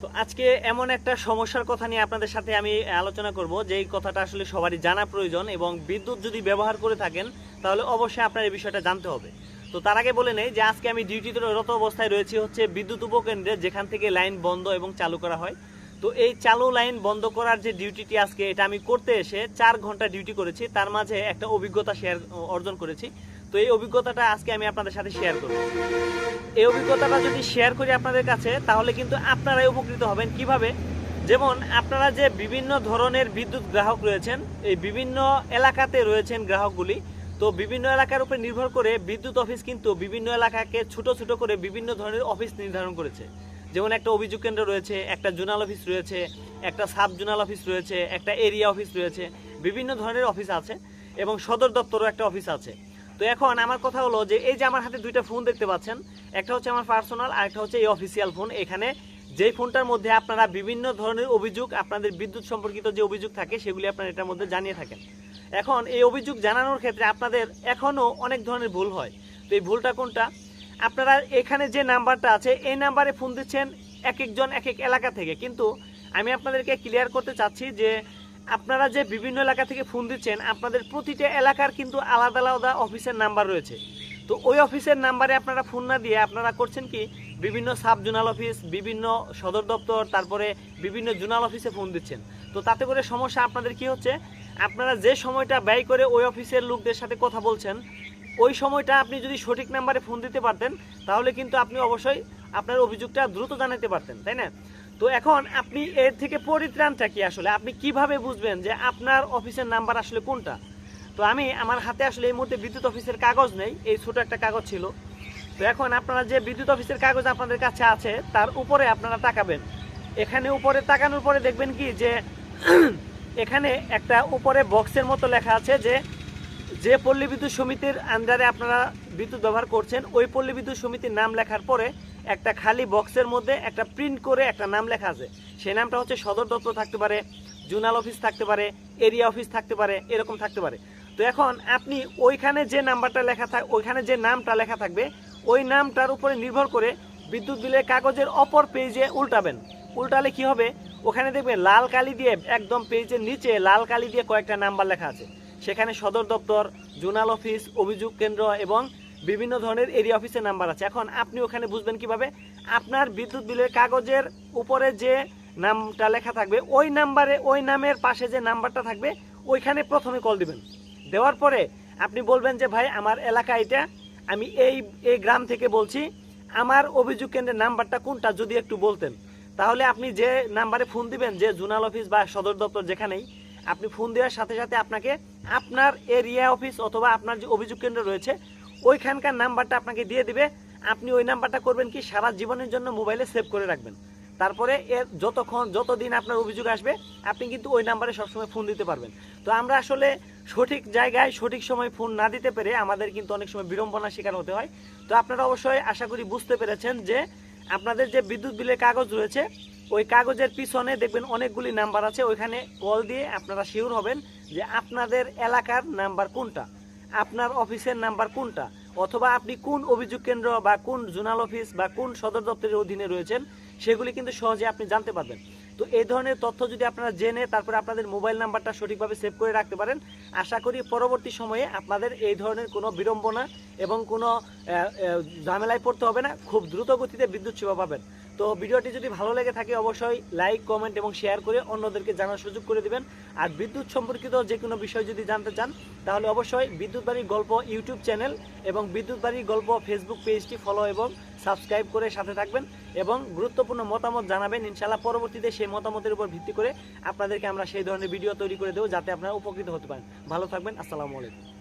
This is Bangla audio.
তো আজকে এমন একটা সমস্যার কথা নিয়ে আপনাদের সাথে আমি আলোচনা করব যে এই কথাটা আসলে সবারই জানা প্রয়োজন এবং বিদ্যুৎ যদি ব্যবহার করে থাকেন, তাহলে অবশ্যই আপনার এই বিষয়টা জানতে হবে। তো তার আগে বলে নেই যে আজকে আমি ডিউটিতে রত অবস্থায় রয়েছি হচ্ছে বিদ্যুৎ উপকেন্দ্রে, যেখান থেকে লাইন বন্ধ এবং চালু করা হয়। তো এই চালু লাইন বন্ধ করার যে ডিউটিটি আজকে, এটা আমি করতে এসে চার ঘণ্টা ডিউটি করেছি। তার মাঝে একটা অভিজ্ঞতা শেয়ার অর্জন করেছি। তো এই অভিজ্ঞতাটা আজকে আমি আপনাদের সাথে শেয়ার করব। এই অভিজ্ঞতাটা যদি শেয়ার করি আপনাদের কাছে, তাহলে কিন্তু আপনারাই উপকৃত হবেন। কীভাবে? যেমন আপনারা যে বিভিন্ন ধরনের বিদ্যুৎ গ্রাহক রয়েছেন, এই বিভিন্ন এলাকাতে রয়েছেন গ্রাহকগুলি, তো বিভিন্ন এলাকার উপর নির্ভর করে বিদ্যুৎ অফিস কিন্তু বিভিন্ন এলাকাকে ছোট ছোট করে বিভিন্ন ধরনের অফিস নির্ধারণ করেছে। যেমন একটা অভিযোগ কেন্দ্র রয়েছে, একটা জোনাল অফিস রয়েছে, একটা সাব জোনাল অফিস রয়েছে, একটা এরিয়া অফিস রয়েছে, বিভিন্ন ধরনের অফিস আছে এবং সদর দপ্তরও একটা অফিস আছে। তো এখন আমার কথা হলো যে এই যে আমার হাতে দুইটা ফোন দেখতে পাচ্ছেন, একটা হচ্ছে আমার পার্সোনাল আর একটা হচ্ছে এই অফিসিয়াল ফোন এখানে যেই ফোনটার মধ্যে আপনারা বিভিন্ন ধরনের অভিযোগ, আপনাদের বিদ্যুৎ সম্পর্কিত যে অভিযোগ থাকে, সেগুলি আপনারা এটার মধ্যে জানিয়ে থাকেন। এখন এই অভিযোগ জানানোর ক্ষেত্রে আপনাদের এখনও অনেক ধরনের ভুল হয়। তো এই ভুলটা কোনটা? আপনারা এখানে যে নাম্বারটা আছে, এই নাম্বারে ফোন দিচ্ছেন এক একজন এক এক এলাকা থেকে। কিন্তু আমি আপনাদেরকে ক্লিয়ার করতে চাচ্ছি যে আপনারা যে বিভিন্ন এলাকা থেকে ফোন দিচ্ছেন, আপনাদের প্রতিটা এলাকার কিন্তু আলাদা আলাদা অফিসের নাম্বার রয়েছে। তো ওই অফিসের নাম্বারে আপনারা ফোন না দিয়ে আপনারা করছেন কি, বিভিন্ন সাব জোনাল অফিস বিভিন্ন সদর দপ্তর, তারপরে বিভিন্ন জোনাল অফিসে ফোন দিচ্ছেন। তো তাতে করে সমস্যা আপনাদের কি হচ্ছে, আপনারা যে সময়টা ব্যয় করে ওই অফিসের লোকদের সাথে কথা বলছেন, ওই সময়টা আপনি যদি সঠিক নাম্বারে ফোন দিতে পারতেন, তাহলে কিন্তু আপনি অবশ্যই আপনার অভিযোগটা দ্রুত জানাতে পারতেন, তাই না? তো এখন আপনি এর থেকে পরিত্রাণটা কি আসলে? আপনি কীভাবে বুঝবেন যে আপনার অফিসের নাম্বার আসলে কোনটা? তো আমি, আমার হাতে আসলে এই মুহূর্তে বিদ্যুৎ অফিসের কাগজ নেই, এই ছোট একটা কাগজ ছিল। তো এখন আপনারা যে বিদ্যুৎ অফিসের কাগজ আপনাদের কাছে আছে, তার উপরে আপনারা তাকাবেন। এখানে উপরে তাকানোর পরে দেখবেন কি যে, এখানে একটা উপরে বক্সের মতো লেখা আছে যে যে পল্লী বিদ্যুৎ সমিতির আন্ডারে আপনারা বিদ্যুৎ ব্যবহার করছেন, ওই পল্লী বিদ্যুৎ সমিতির নাম লেখার পরে একটা খালি বক্সের মধ্যে একটা প্রিন্ট করে একটা নাম লেখা আছে। সেই নামটা হচ্ছে সদর দপ্তর থাকতে পারে, জোনাল অফিস থাকতে পারে, এরিয়া অফিস থাকতে পারে, এরকম থাকতে পারে। তো এখন আপনি ওইখানে যে নাম্বারটা লেখা থাক, ওইখানে যে নামটা লেখা থাকবে, ওই নামটার উপরে নির্ভর করে বিদ্যুৎ বিলের কাগজের অপর পেজে উল্টাবেন। উল্টালে কি হবে? ওখানে দেখবেন লাল কালি দিয়ে একদম পেজের নিচে লাল কালি দিয়ে কয়েকটা নাম্বার লেখা আছে। সেখানে সদর দপ্তর, জোনাল অফিস, অভিযোগ কেন্দ্র এবং বিভিন্ন ধরনের এরিয়া অফিসের নাম্বার আছে। এখন আপনি ওখানে বুঝবেন কীভাবে? আপনার বিদ্যুৎ বিলের কাগজের উপরে যে নামটা লেখা থাকবে, ওই নাম্বারে, ওই নামের পাশে যে নাম্বারটা থাকবে, ওইখানে প্রথমে কল দিবেন। দেওয়ার পরে আপনি বলবেন যে, ভাই, আমার এলাকা এটা। আমি এই এই গ্রাম থেকে বলছি, আমার অভিযোগ কেন্দ্রের নাম্বারটা কোনটা, যদি একটু বলতেন। তাহলে আপনি যে নাম্বারে ফোন দিবেন, যে জোনাল অফিস বা সদর দপ্তর যেখানেই, আপনি ফোন দেওয়ার সাথে সাথে আপনাকে আপনার এরিয়া অফিস অথবা আপনার যে অভিযোগ কেন্দ্র রয়েছে, ওইখানকার নাম্বারটা আপনাকে দিয়ে দিবে। আপনি ওই নাম্বারটা করবেন কি, সারা জীবনের জন্য মোবাইলে সেভ করে রাখবেন। তারপরে এর যতক্ষণ, যতদিন আপনার অভিযোগ আসবে, আপনি কিন্তু ওই নাম্বারে সবসময় ফোন দিতে পারবেন। তো আমরা আসলে সঠিক জায়গায়, সঠিক সময় ফোন না দিতে পেরে আমাদের কিন্তু অনেক সময় বিড়ম্বনার শিকার হতে হয়। তো আপনারা অবশ্যই আশা করি বুঝতে পেরেছেন যে, আপনাদের যে বিদ্যুৎ বিলের কাগজ রয়েছে ওই কাগজের পিছনে দেখবেন অনেকগুলি নাম্বার আছে, ওইখানে কল দিয়ে আপনারা শিওর হবেন যে আপনাদের এলাকার নাম্বার কোনটা, আপনার অফিসের নাম্বার কোনটা, অথবা আপনি কোন অভিযোগ কেন্দ্র বা কোন জোনাল অফিস বা কোন সদর দপ্তরের অধীনে রয়েছেন সেগুলি কিন্তু সহজে আপনি জানতে পারবেন। তো এই ধরনের তথ্য যদি আপনারা জেনে তারপরে আপনাদের মোবাইল নাম্বারটা সঠিকভাবে সেভ করে রাখতে পারেন, আশা করি পরবর্তী সময়ে আপনাদের এই ধরনের কোনো বিড়ম্বনা এবং কোনো ঝামেলায় পড়তে হবে না, খুব দ্রুত গতিতে বিদ্যুৎ সেবা পাবেন। তো ভিডিওটি যদি ভালো লেগে থাকে অবশ্যই লাইক, কমেন্ট এবং শেয়ার করে অন্যদেরকে জানার সুযোগ করে দিবেন। আর বিদ্যুৎ সম্পর্কিত যে কোনো বিষয় যদি জানতে চান, তাহলে অবশ্যই বিদ্যুৎ বাড়ির গল্প ইউটিউব চ্যানেল এবং বিদ্যুৎ বাড়ির গল্প ফেসবুক পেজটি ফলো এবং সাবস্ক্রাইব করে সাথে থাকবেন এবং গুরুত্বপূর্ণ মতামত জানাবেন। ইনশাল্লাহ পরবর্তীতে সেই মতামতের উপর ভিত্তি করে আপনাদেরকে আমরা সেই ধরনের ভিডিও তৈরি করে দেবো যাতে আপনারা উপকৃত হতে পারেন। ভালো থাকবেন, আসসালামু আলাইকুম।